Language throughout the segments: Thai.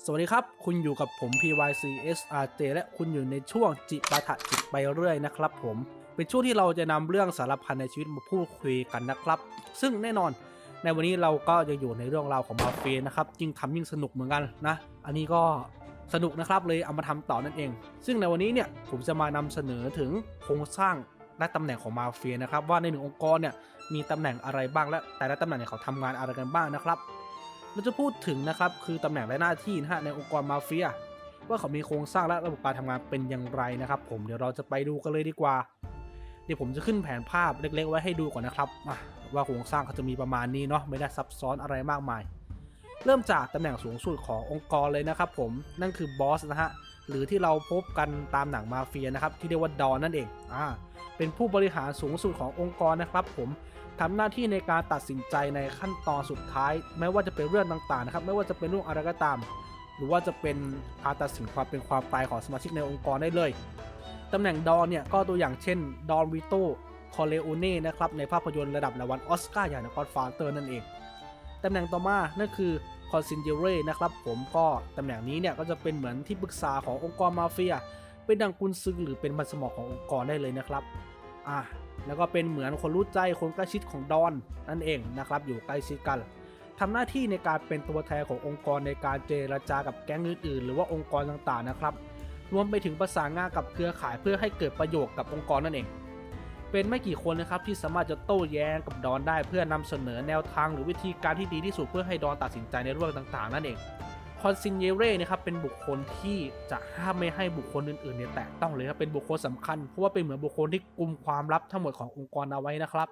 สวัสดีครับ คุณอยู่กับผม PYC SRJ และคุณอยู่ในช่วงจิปาถะจิตไปเรื่อยนะครับผม เป็นช่วงที่เราจะนำเรื่องสารพันในชีวิตมาพูดคุยกันนะครับ ซึ่งแน่นอน ในวันนี้เราก็จะอยู่ในเรื่องราวของมาเฟียนะครับยิ่งทำยิ่งสนุกเหมือนกันนะ อันนี้ก็สนุกนะครับเลยเอามาทำต่อนั่นเอง ซึ่งในวันนี้เนี่ยผมจะมานำเสนอถึงโครงสร้างและตำแหน่งของมาเฟียนะครับว่าในหนึ่งองค์กรเนี่ยมีตำแหน่งอะไรบ้างและแต่ละตำแหน่งเนี่ยเขาทำงานอะไรกันบ้างนะครับ เราจะพูดถึงนะครับคือตำแหน่งและหน้าที่นะฮะในองค์กรมาเฟียว่าเขามีโครงสร้างและระบบการทำงานเป็นอย่างไรนะครับ ผมเดี๋ยวเราจะไปดูกันเลยดีกว่า เดี๋ยวผมจะขึ้นแผนภาพเล็ก ๆ ไว้ให้ดูก่อนนะครับว่าโครงสร้างเขาจะมีประมาณนี้เนาะไม่ได้ซับซ้อนอะไรมากมาย เริ่มจากตำแหน่งสูงสุดขององค์กรเลยนะครับ ผมนั่นคือบอสนะฮะ หรือที่เราพบกันตามหนังมาเฟียนะครับที่เรียกว่าดอนนั่นเองอ่าเป็นผู้บริหารสูงสุดขององค์กรนะครับ ผมทำหน้าที่ในการตัดสินใจในขั้นตอนสุดท้าย ไม่ว่าจะเป็นเรื่องต่างๆนะครับไม่ว่าจะเป็นเรื่องอะไรก็ตาม หรือว่าจะเป็นการตัดสินความเป็นความตายของสมาชิกในองค์กรได้เลยตำแหน่งดอนเนี่ยก็ตัวอย่างเช่นดอนวิโตคอเลโอเน่นะครับในภาพยนตร์ระดับรางวัลออสการ์อย่าง The Godfather นั่นเองตำแหน่งต่อมานั่นคือ คอนซินเจเร่นะครับผมก็ตำแหน่งนี้เนี่ยก็จะเป็นเหมือนที่ปรึกษาขององค์กรมาเฟีย เป็นดังกุนซือหรือเป็นมันสมองขององค์กรได้เลยนะครับอะแล้วก็เป็นเหมือนคนรู้ใจคนใกล้ชิดของดอนนั่นเองนะครับอยู่ใกล้ชิดกันทำหน้าที่ในการเป็นตัวแทนขององค์กรในการเจรจากับแก๊งอื่นๆ หรือว่าองค์กรต่างๆนะครับ รวมไปถึงประสานงานกับเครือข่ายเพื่อให้เกิดประโยชน์กับองค์กรนั่นเอง เป็นไม่กี่คนนะครับที่สามารถจะโต้แย้งกับดอนได้เพื่อนำเสนอแนวทางหรือวิธีการที่ดีที่สุดเพื่อให้ดอนตัดสินใจในเรื่องต่างๆ นั่นเองคอนซินเยเร่นะครับเป็นบุคคลที่จะห้ามไม่ให้บุคคลอื่นๆเนี่ยแตะต้องเลยครับเป็นบุคคลสำคัญเพราะว่าเป็นเหมือนบุคคลที่กุมความลับทั้งหมดขององค์กรเอาไว้นะครับ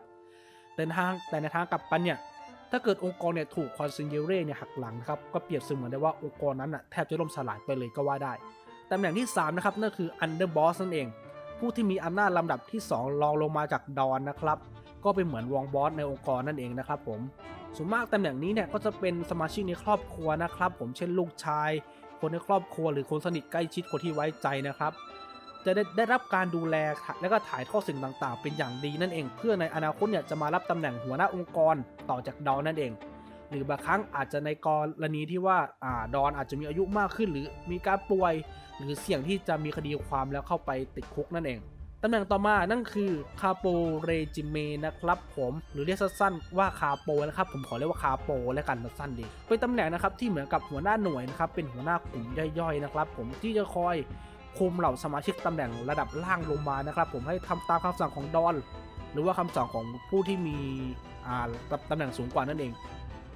แต่ในทางแต่ในทางกลับกันเนี่ยถ้าเกิดองค์กรเนี่ยถูกคอนซินเยเร่เนี่ยหักหลังครับก็เปรียบเสมือนได้ว่าองค์กรนั้นน่ะแทบจะล่มสลายไปเลยก็ว่าได้ตำแหน่งที่3นะครับนั่นคืออันเดอร์บอสนั่นเอง ผู้ที่มีอำนาจลำดับที่ 2 รองลงมาจากดอนนะครับ ก็เป็นเหมือนรองบอสในองค์กรนั่นเองนะครับผมส่วนมากตำแหน่งนี้เนี่ยก็จะเป็นสมาชิกในครอบครัวนะครับ ผมเช่นลูกชาย คนในครอบครัวหรือคนสนิทใกล้ชิดคนที่ไว้ใจนะครับ จะได้ได้รับการดูแลและก็ถ่ายทอดสิ่งต่างๆ เป็นอย่างดีนั่นเอง เพื่อในอนาคตเนี่ยจะมารับตำแหน่งหัวหน้าองค์กรต่อจากดอนนั่นเอง หรือบางครั้งอาจจะในกรณีที่ว่าอ่าดอนอาจจะมีอายุมากขึ้น หรือมีการป่วย หรือเสี่ยงที่จะมีคดีความแล้วเข้าไปติดคุกนั่นเองตำแหน่งต่อมานั่นคือคาโปเรจิเมนะครับผมหรือเรียกสั้นๆว่าคาโปนะครับผมขอเรียกว่าคาโปแล้วกันสั้นๆดีเป็นตำแหน่งนะครับที่เหมือนกับหัวหน้าหน่วยนะครับเป็นหัวหน้ากลุ่มย่อยๆนะครับผมที่จะคอยคุมเหล่าสมาชิกตำแหน่งระดับล่างลงมานะครับผมให้ทำตามคำสั่งของดอน หรือว่าคำสั่งของผู้ที่มีตำแหน่งสูงกว่านั่นเอง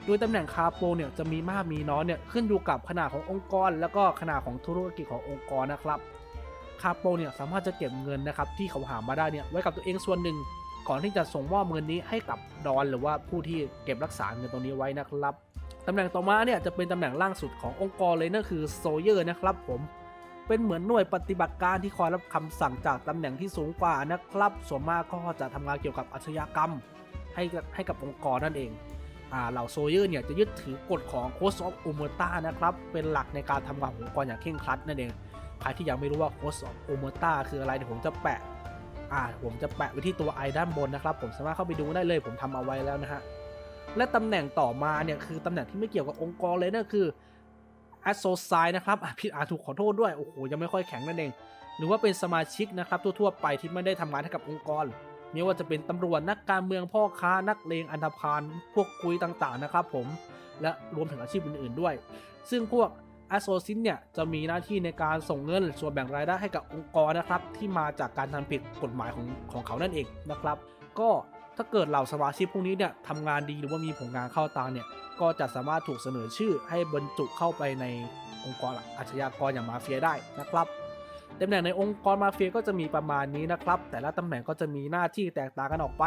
โดยตำแหน่งคาโปเนี่ยจะมีมากมีน้อยเนี่ยขึ้นอยู่กับขนาดขององค์กร แล้วก็ขนาดของธุรกิจขององค์กรนะครับคาโปเนี่ยสามารถจะเก็บเงินนะครับที่เขาหามาได้เนี่ยไว้กับตัวเองส่วนหนึ่ง ก่อนที่จะส่งมอบเงินนี้ให้กับดอนหรือว่าผู้ที่เก็บรักษาเงินตรงนี้ไว้นะครับตำแหน่งต่อมาเนี่ยจะเป็นตำแหน่งล่างสุดขององค์กรเลยนั่นคือโซเยอร์นะครับผมเป็นเหมือนหน่วยปฏิบัติการที่คอยรับคำสั่งจากตำแหน่งที่สูงกว่านะครับส่วนมากก็จะทำงานเกี่ยวกับอาชญากรรม ให้กับให้กับองค์กรนั่นเอง เหล่าโซเยอร์เนี่ยจะยึดถือกฎของโคสออฟอูเมต้านะครับเป็นหลักในการทำงานขององค์กรอย่างเคร่งครัดนั่นเองใครที่ยังไม่รู้ว่าโค้ดของโอเมต้าคืออะไรเดี๋ยวผมจะแปะอ่าผมจะแปะไว้ที่ตัวไอด้านบนนะครับผมสามารถเข้าไปดูได้เลยผมทำเอาไว้แล้วนะฮะและตำแหน่งต่อมาเนี่ยคือตำแหน่งที่ไม่เกี่ยวกับองค์กรเลยนั่นคือแอสโซไซนะครับผิดอ่านถูกขอโทษด้วยโอ้โหยังไม่ค่อยแข็งนั่นเอง หรือว่าเป็นสมาชิกนะครับทั่วๆไปที่ไม่ได้ทำงานให้กับองค์กร ไม่ว่าจะเป็นตำรวจนักการเมืองพ่อค้านักเลงอันธพาลพวกคุยต่างๆนะครับผมและรวมถึงอาชีพอื่นๆด้วย ซึ่งพวก a s s o c i n เนี่ยจะมีหน้าที่ในการส่งเงินส่วนแบ่งรายได้ให้กับองค์กรนะครับ ที่มาจากการทำผิดกฎหมายของของเขานั่นเองนะครับ ก็ถ้าเกิดเหล่าสมาชิกพวกนี้เนี่ยทำงานดีหรือว่ามีผลงานเข้าตาเนี่ยก็จะสามารถถูกเสนอชื่อให้บรรจุเข้าไปในองค์กรอาชญากรอย่างมาเฟียได้นะครับ ตำแหน่งในองค์กรมาเฟียก็จะมีประมาณนี้นะครับ แต่ละตำแหน่งก็จะมีหน้าที่แตกต่างกันออกไป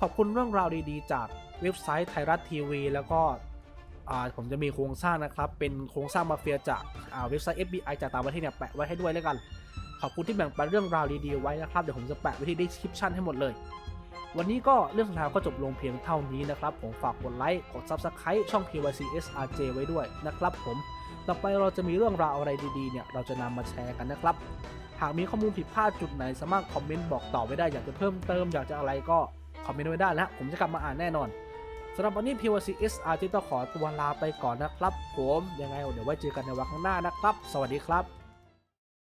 ขอบคุณเรื่องราวดีๆ จากเว็บไซต์ไทยรัฐทีวี แล้วก็ผมจะมีโครงสร้างนะครับ เป็นโครงสร้างมาเฟียจากเว็บไซต์ FBI จากต่างประเทศเนี่ยแปะไว้ให้ด้วยแล้วกัน ขอบคุณที่แบ่งปันเรื่องราวดีๆไว้นะครับ เดี๋ยวผมจะแปะไว้ที่ description ให้หมดเลย วันนี้ก็เรื่องราวก็จบลงเพียงเท่านี้นะครับ ผมฝากกดไลค์ กด Subscribe ช่อง PYC SRJ ไว้ด้วยนะครับผม ต่อไปเราจะมีเรื่องราวอะไรดีๆเนี่ยเราจะนำมาแชร์กันนะครับ หากมีข้อมูลผิดพลาดจุดไหนสามารถคอมเมนต์บอกต่อไว้ได้อยากจะเพิ่มเติมอยากจะอะไรก็คอมเมนต์ไว้ได้แล้วผมจะกลับมาอ่านแน่นอนสำหรับวันนี้ PYC SR ที่ต้องขอตัวลาไปก่อนนะครับ ผมยังไงเดี๋ยวไว้เจอกันในวันข้างหน้านะครับ สวัสดีครับ